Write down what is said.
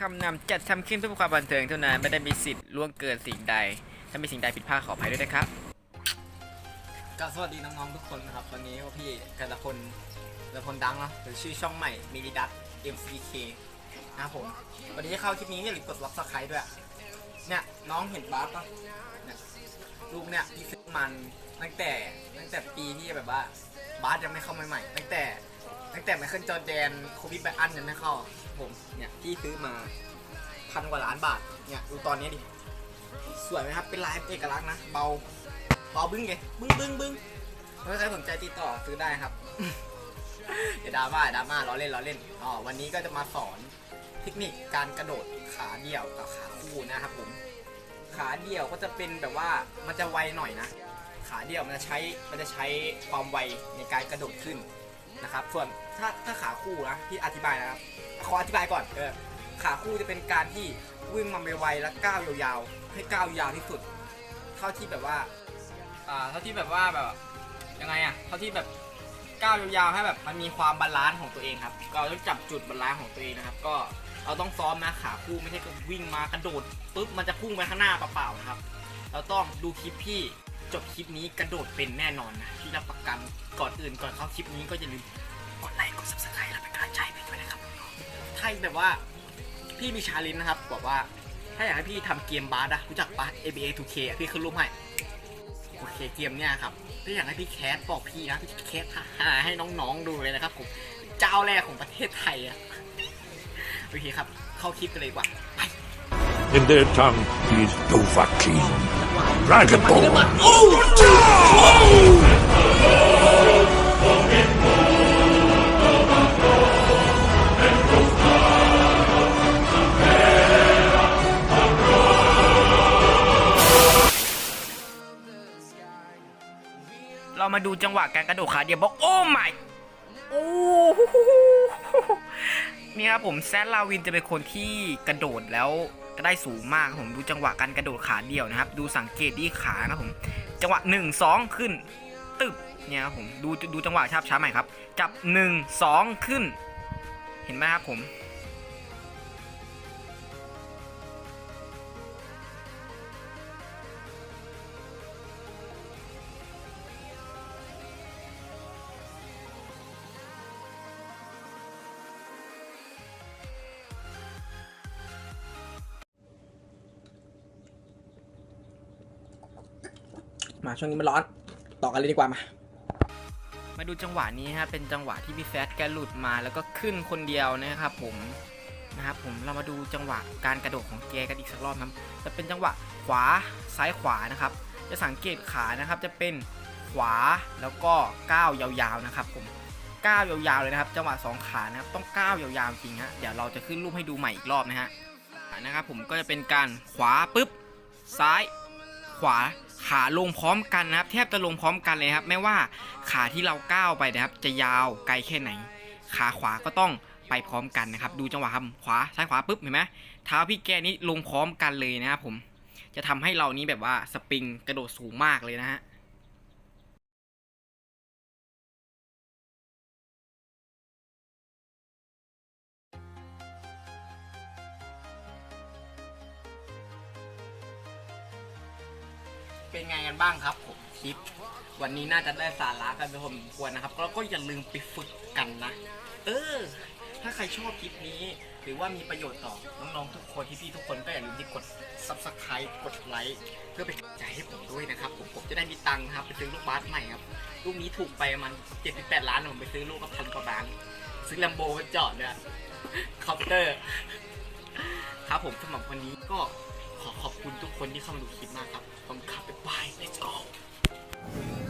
คำนำจัดทำขึ้นเพื่อความบันเทิงเท่านั้นไม่ได้มีสิทธิ์ล่วงเกินสิ่งใด ถ้ามีสิ่งใดผิดพลาดขออภัยด้วยนะครับก็สวัสดีน้องๆทุกคนนะครับวันนี้ว่าพี่กันตะพลกันตะพลดังเนาะหรือชื่อช่องใหม่มิลิดัต MCK นะครับผมวันนี้จะเข้าคลิปนี้อย่าลืมกด subscribe ด้วยเนี่ยน้องเห็นบาสปะเนี่ยลูกเนี่ยพี่ซื้อมันตั้งแต่ตั้งแต่ปีที่แบบว่าบาสยังไม่เข้าใหม่ๆตั้งแต่ ตั้งแต่ไมเคิลจอร์แดนโคบิไบอันยังไม่เข้า ผมเนี่ยพี่ซื้อมาพันกว่าล้านบาทเนี่ยดูตอนนี้ดิ สวยไหมครับ เป็นลายเอกลักษณ์นะ เบา เบาบึ้งไงบึ้งบึ้งบึ้งถ้าใครสนใจติดต่อซื้อได้ครับอย่าดราม่าอย่าดราม่าล้อเล่นล้อเล่นอ๋อวันนี้ก็จะมาสอนเทคนิคการกระโดดขาเดี่ยวกับขาคู่นะครับผม ขาเดี่ยวก็จะเป็นแบบว่ามันจะไวหน่อยนะ ขาเดี่ยวมันจะใช้มันจะใช้ความไวในการกระโดดขึ้น นะครับ ส่วนถ้าถ้าขาคู่นะที่อธิบายนะครับ ขออธิบายก่อนเออขาคู่จะเป็นการที่วิ่งมาไวๆแล้วก้าวยาวๆ ให้ก้าวยาวที่สุด เท่าที่แบบว่าอ่าเท่าที่แบบว่าแบบยังไงอะเท่าที่แบบก้าวยาวๆให้แบบมันมีความบาลานซ์ของตัวเองครับ ก็ต้องจับจุดบาลานซ์ของตัวเองนะครับ ก็เราต้องซ้อมนะขาคู่ไม่ใช่ก็วิ่งมากระโดดปุ๊บมันจะพุ่งไปข้างหน้าเปล่าๆนะครับ เราต้องดูคลิปพี่ จบคลิปนี้กระโดดเป็นแน่นอนนะพี่รับประกันก่อนอื่นก่อนเข้าคลิปนี้ก็อย่าลืมกดไลค์กด subscribe แล้วเป็นกำลังใจให้พี่ด้วยนะครับถ้าแบบว่าพี่มีชาเลนนะครับบอกว่าถ้าอยากให้พี่ทำเกมบาสอะรู้จักปะ ABA 2K พี่ขึ้นรูปให้โอเคเกมเนี่ยครับถ้าอยากให้พี่แคสบอกพี่นะพี่แคสหาให้น้องๆดูเลยนะครับผมเจ้าแรกของประเทศไทยอะโอเคครับเข้าคลิปกันเลยกว่าไป In their tongue, he is Dovahkiin. Dragonborn. เรามาดูจังหวะการกระโดดขาเดียวบอกโอ้ไม่โอ้ นี่ครับผมแซดลาวินจะเป็นคนที่กระโดดแล้วก็ได้สูงมากผมดูจังหวะการกระโดดขาเดี่ยวนะครับ ดูสังเกตที่ขานะผมจังหวะ 1 2 ขึ้น ตึบเนี่ยครับผมดูดูจังหวะช้าช้าใหม่ครับ จับ 1 2 ขึ้น เห็นไหมครับผม มาช่วงนี้มันร้อน ต่อกันเลยดีกว่ามา มาดูจังหวะนี้ฮะเป็นจังหวะที่พี่แฟตแกหลุดมาแล้วก็ขึ้นคนเดียวนะครับผมนะครับผมเรามาดูจังหวะการกระโดดของแกกันอีกสักรอบนะครับจะเป็นจังหวะขวาซ้ายขวานะครับ จะสังเกตขานะครับจะเป็นขวาแล้วก็ก้าวยาวๆนะครับผมก้าวยาวๆเลยนะครับ จังหวะสองขานะครับต้องก้าวยาวๆจริงฮะเดี๋ยวเราจะขึ้นรูปให้ดูใหม่อีกรอบนะฮะนะครับผมก็จะเป็นการขวาปุ๊บซ้าย ขวาขาลงพร้อมกันนะครับแทบจะลงพร้อมกันเลยครับไม่ว่าขาที่เราก้าวไปนะครับ จะยาวไกลแค่ไหน ขาขวาก็ต้องไปพร้อมกันนะครับ ดูจังหวะครับขวาซ้ายขวาปุ๊บเห็นไหมเท้าพี่แกนี้ลงพร้อมกันเลยนะครับผมจะทำให้เรานี้แบบว่าสปริงกระโดดสูงมากเลยนะฮะ เป็นไงกันบ้างครับผมคลิป วันนี้น่าจะได้สาระกันไปพอสมควรนะครับแล้วก็อย่าลืมไปฝึกกันนะ เออ ถ้าใครชอบคลิปนี้ หรือว่ามีประโยชน์ต่อน้องๆทุกคนพี่ๆทุกคนก็อย่าลืมที่กด subscribe กดไลค์เพื่อเป็นกำลังใจให้ผมด้วยนะครับ ผมผมจะได้มีตังค์ครับไปซื้อลูกบาสใหม่ครับลูกนี้ถูกไปประมัน78 ล้านผมไปซื้อลูกก็พันกว่าบาทซื้อลัมโบมาจอดเนี่ยคอปเตอร์ ครับผมสำหรับวันนี้ก็ ขอขอบคุณทุกคนที่เข้ามาดูคลิปมากครับขอบคุณครับบ๊ายบาย let's go